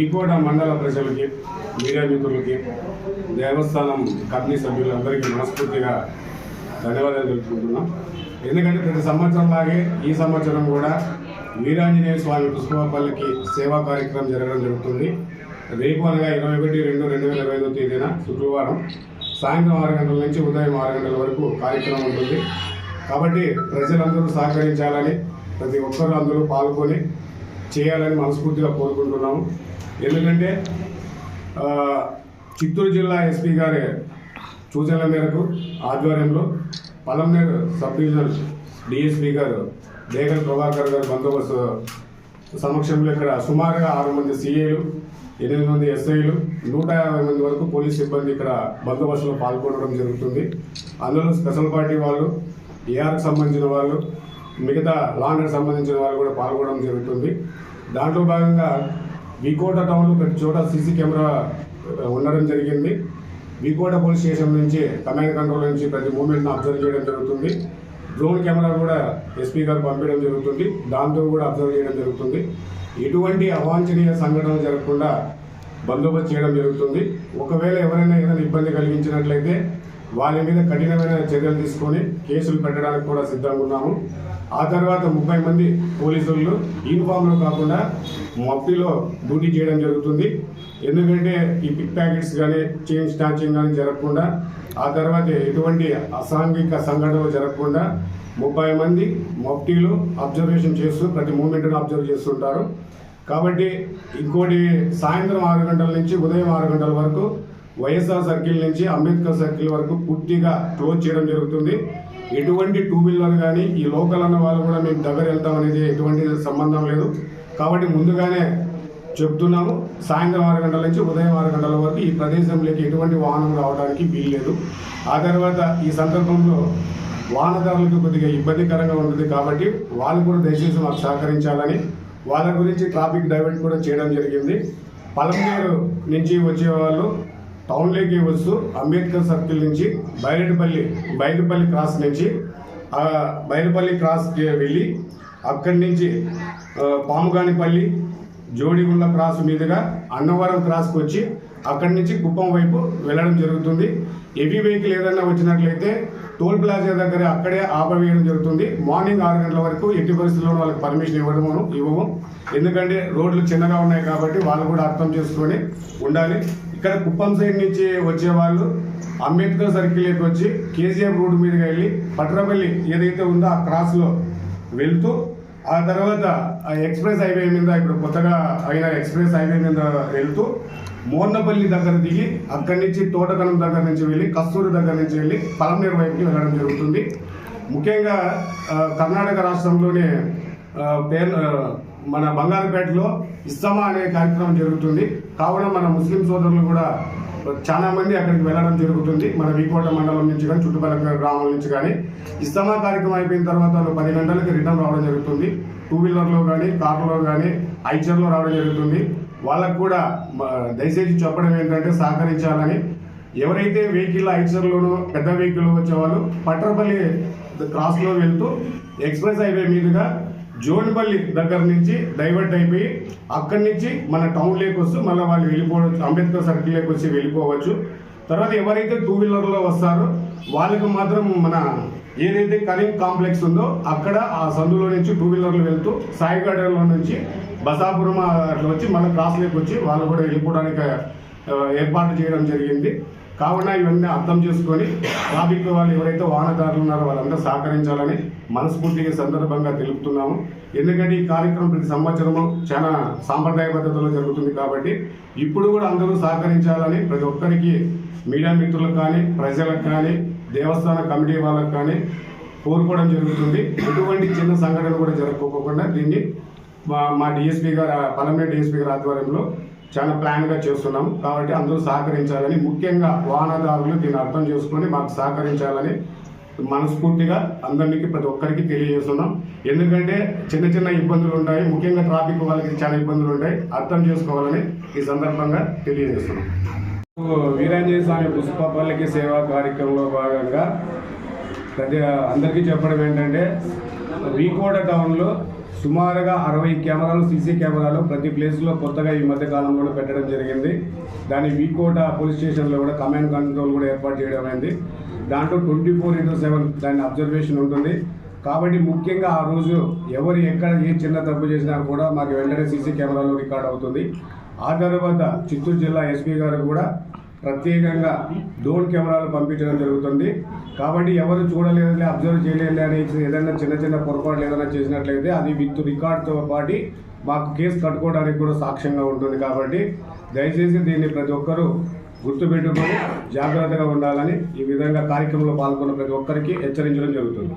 ఈకోట మండల ప్రజలకి మీడియా మిత్రులకి దేవస్థానం కంపెనీ సభ్యులందరికీ మనస్ఫూర్తిగా ధన్యవాదాలు తెలుసుకుంటున్నాం ఎందుకంటే ప్రతి సంవత్సరం లాగే ఈ సంవత్సరం కూడా వీరాంజనేయ స్వామి పుష్పపల్లికి సేవా కార్యక్రమం జరగడం జరుగుతుంది. రేపు అనగా ఇరవై ఒకటి రెండు రెండు వేల ఇరవై ఐదో తేదీన శుక్రవారం సాయంత్రం ఆరు గంటల నుంచి ఉదయం ఆరు గంటల వరకు కార్యక్రమం ఉంటుంది. కాబట్టి ప్రజలందరూ సహకరించాలని ప్రతి ఒక్కరు అందరూ పాల్గొని చేయాలని మనస్ఫూర్తిగా కోరుకుంటున్నాము. ఎందుకంటే చిత్తూరు జిల్లా ఎస్పీ గారి సూచనల మేరకు ఆధ్వర్యంలో పలంనేరు సబ్ డివిజనల్ డిఎస్పీ గారు దేగల్ ప్రభాకర్ గారు బందోబస్తు సమక్షంలో ఇక్కడ సుమారుగా ఆరు మంది సీఏలు ఎనిమిది మంది ఎస్ఐలు నూట యాభై మంది వరకు పోలీస్ సిబ్బంది ఇక్కడ బందోబస్తులో పాల్గొనడం జరుగుతుంది. అందులో స్పెషల్ పార్టీ వాళ్ళు ఏఆర్కి సంబంధించిన వాళ్ళు మిగతా లాండ్కి సంబంధించిన వాళ్ళు కూడా పాల్గొనడం జరుగుతుంది. దాంట్లో భాగంగా వికోట టౌన్లో ప్రతి చోట సీసీ కెమెరా ఉండడం జరిగింది. వికోట పోలీస్ స్టేషన్ నుంచి కమాండ్ కంట్రోల్ నుంచి ప్రతి మూమెంట్ను అబ్జర్వ్ చేయడం జరుగుతుంది. డ్రోన్ కెమెరా కూడా ఎస్పీ గారు పంపించడం జరుగుతుంది. దాంతో కూడా అబ్జర్వ్ చేయడం జరుగుతుంది. ఎటువంటి అవాంఛనీయ సంఘటనలు జరగకుండా బందోబస్తు చేయడం జరుగుతుంది. ఒకవేళ ఎవరైనా ఏదైనా ఇబ్బంది కలిగించినట్లయితే వాళ్ళ మీద కఠినమైన చర్యలు తీసుకొని కేసులు పెట్టడానికి కూడా సిద్ధంగా ఉన్నాము. ఆ తర్వాత ముప్పై మంది పోలీసులు యూనిఫామ్లో కాకుండా మఫ్టీలో డ్యూటీ చేయడం జరుగుతుంది. ఎందుకంటే ఈ పిక్ ప్యాకెట్స్ కానీ చైన్ స్టాచింగ్ కానీ జరగకుండా ఆ తర్వాత ఎటువంటి అసాంఘిక సంఘటనలు జరగకుండా ముప్పై మంది మఫ్టీలు అబ్జర్వేషన్ చేస్తూ ప్రతి మూమెంట్ను అబ్జర్వ్ చేస్తుంటారు. కాబట్టి ఇంకోటి సాయంత్రం ఆరు గంటల నుంచి ఉదయం ఆరు గంటల వరకు వైఎస్ఆర్ సర్కిల్ నుంచి అంబేద్కర్ సర్కిల్ వరకు పూర్తిగా క్లోజ్ చేయడం జరుగుతుంది. ఎటువంటి టూ వీలర్ కానీ ఈ లోకల్ అన్న వాళ్ళు కూడా మేము దగ్గర వెళ్తాం అనేది ఎటువంటి సంబంధం లేదు. కాబట్టి ముందుగానే చెప్తున్నాము సాయంత్రం ఆరు గంటల నుంచి ఉదయం ఆరు గంటల వరకు ఈ ప్రదేశంలోకి ఎటువంటి వాహనం రావడానికి వీల్లేదు. ఆ తర్వాత ఈ సందర్భంలో వాహనదారులకు కొద్దిగా ఇబ్బందికరంగా ఉంటుంది కాబట్టి వాళ్ళు కూడా దయచేసి మాకు సహకరించాలని వాళ్ళ గురించి ట్రాఫిక్ డైవర్ట్ కూడా చేయడం జరిగింది. పలమనేరు నుంచి వచ్చే వాళ్ళు టౌన్లోకి వస్తూ అంబేద్కర్ సర్కిల్ నుంచి బైరెడ్పల్లి బైరెపల్లి క్రాస్ నుంచి ఆ క్రాస్కి వెళ్ళి అక్కడి నుంచి పాముగానిపల్లి జోడిగుండ్ల క్రాస్ మీదుగా అన్నవరం క్రాస్కి వచ్చి అక్కడి నుంచి కుప్పం వైపు వెళ్ళడం జరుగుతుంది. హెవీ వెహికల్ ఏదైనా వచ్చినట్లయితే టోల్ ప్లాజా దగ్గర అక్కడే ఆపవేయడం జరుగుతుంది. మార్నింగ్ ఆరు గంటల వరకు ఎట్టి పరిస్థితుల్లో వాళ్ళకి పర్మిషన్ ఇవ్వడము ఇవ్వము. ఎందుకంటే రోడ్లు చిన్నగా ఉన్నాయి కాబట్టి వాళ్ళు కూడా అర్థం చేసుకొని ఉండాలి. ఇక్కడ కుప్పం సైడ్ నుంచి వచ్చేవాళ్ళు అంబేద్కర్ సర్కిల్కి వచ్చి కేసీఎఫ్ రోడ్డు మీదకి వెళ్ళి పట్రపల్లి ఏదైతే ఉందో ఆ క్రాస్లో వెళ్తూ ఆ తర్వాత ఆ ఎక్స్ప్రెస్ హైవే మీద ఇప్పుడు కొత్తగా అయిన ఎక్స్ప్రెస్ హైవే మీద వెళ్తూ మోర్నపల్లి దగ్గర దిగి అక్కడి నుంచి తోటకనం దగ్గర నుంచి వెళ్ళి కస్తూరి దగ్గర నుంచి వెళ్ళి పలమనేరు వైపుకి వెళ్ళడం జరుగుతుంది. ముఖ్యంగా కర్ణాటక రాష్ట్రంలోనే పేర్ మన బంగారుపేటలో ఇస్తమా అనే కార్యక్రమం జరుగుతుంది. కావున మన ముస్లిం సోదరులు కూడా చాలా మంది అక్కడికి వెళ్ళడం జరుగుతుంది. మన వీకోట మండలం నుంచి కానీ చుట్టుపక్కల గ్రామాల నుంచి కానీ. ఇస్తమా కార్యక్రమం అయిపోయిన తర్వాత పది గంటలకి రిటర్న్ రావడం జరుగుతుంది. టూ వీలర్లో కానీ కార్లో కానీ ఐచర్లో రావడం జరుగుతుంది. వాళ్ళకు కూడా దయచేసి చెప్పడం ఏంటంటే సహకరించాలని. ఎవరైతే వెహికల్ ఐచర్లోనూ పెద్ద వెహికల్ వచ్చేవాళ్ళు పట్రపల్లి క్రాస్లో వెళ్తూ ఎక్స్ప్రెస్ హైవే మీదుగా జోన్పల్లి దగ్గర నుంచి డైవర్ట్ అయిపోయి అక్కడి నుంచి మన టౌన్లోకి వస్తూ మళ్ళీ వాళ్ళు వెళ్ళిపోవచ్చు అంబేద్కర్ సర్కిల్లోకి వచ్చి వెళ్ళిపోవచ్చు. తర్వాత ఎవరైతే టూ వీలర్లో వస్తారో వాళ్ళకు మాత్రం మన ఏదైతే కరీం కాంప్లెక్స్ ఉందో అక్కడ ఆ సందులో నుంచి టూ వీలర్లు వెళ్తూ సాయిగడలో నుంచి బసాపురం అట్లా వచ్చి మళ్ళీ క్రాస్లోకి వచ్చి వాళ్ళు కూడా వెళ్ళిపోవడానికి ఏర్పాటు చేయడం జరిగింది. కావున ఇవన్నీ అర్థం చేసుకొని ట్రాఫిక్ వాళ్ళు ఎవరైతే వాహనదారులు ఉన్నారో వాళ్ళందరూ సహకరించాలని మనస్ఫూర్తిగా సందర్భంగా తెలుపుతున్నాము. ఎందుకంటే ఈ కార్యక్రమం ప్రతి సంవత్సరము చాలా సాంప్రదాయ పద్ధతిలో జరుగుతుంది కాబట్టి ఇప్పుడు కూడా అందరూ సహకరించాలని ప్రతి ఒక్కరికి మీడియా మిత్రులకు కానీ ప్రజలకు కానీ దేవస్థాన కమిటీ వాళ్ళకు కానీ కోరుకోవడం జరుగుతుంది. ఎటువంటి చిన్న సంఘటన కూడా జరుపుకోకుండా దీన్ని మా మా డిఎస్పీ గారు పలమనేరు డిఎస్పీ గారి ఆధ్వర్యంలో చాలా ప్లాన్గా చేస్తున్నాం. కాబట్టి అందరూ సహకరించాలని ముఖ్యంగా వాహనదారులు దీన్ని అర్థం చేసుకొని మాకు సహకరించాలని మనస్ఫూర్తిగా అందరికీ ప్రతి ఒక్కరికి తెలియజేస్తున్నాం. ఎందుకంటే చిన్న చిన్న ఇబ్బందులు ఉంటాయి. ముఖ్యంగా ట్రాఫిక్ వాళ్ళకి చాలా ఇబ్బందులు ఉంటాయి. అర్థం చేసుకోవాలని ఈ సందర్భంగా తెలియజేస్తున్నాం. వీరాంజనేయ స్వామి పుష్పపల్లికి సేవా కార్యక్రమంలో భాగంగా ప్రతి అందరికీ చెప్పడం ఏంటంటే వీకోట టౌన్లో సుమారుగా అరవై కెమెరాలు సీసీ కెమెరాలు ప్రతి ప్లేస్లో కొత్తగా ఈ మధ్య కాలంలో పెట్టడం జరిగింది. దాని వీకోట పోలీస్ స్టేషన్లో కూడా కమాండ్ కంట్రోల్ కూడా ఏర్పాటు చేయడం అయింది. దాంట్లో ట్వంటీ ఫోర్ ఇంటూ సెవెన్ దాని అబ్జర్వేషన్ ఉంటుంది. కాబట్టి ముఖ్యంగా ఆ రోజు ఎవరు ఎక్కడ ఏ చిన్న తప్పు చేసినా కూడా మాకు వెంటనే సీసీ కెమెరాలో రికార్డ్ అవుతుంది. ఆ తర్వాత చిత్తూరు జిల్లా ఎస్పీ గారు కూడా ప్రత్యేకంగా డ్రోన్ కెమెరాలు పంపించడం జరుగుతుంది. కాబట్టి ఎవరు చూడలేదులే అబ్జర్వ్ చేయలేదు అని ఏదైనా చిన్న చిన్న పొరపాట్లు ఏదైనా చేసినట్లయితే అది విత్ రికార్డ్తో పాటు మాకు కేసు కట్టుకోవడానికి కూడా సాక్ష్యంగా ఉంటుంది కాబట్టి దయచేసి దీన్ని ప్రతి ఒక్కరూ గుర్తుపెట్టుకొని జాగ్రత్తగా ఉండాలని ఈ విధంగా కార్యక్రమంలో పాల్గొన్న ప్రతి ఒక్కరికి హెచ్చరించడం జరుగుతుంది.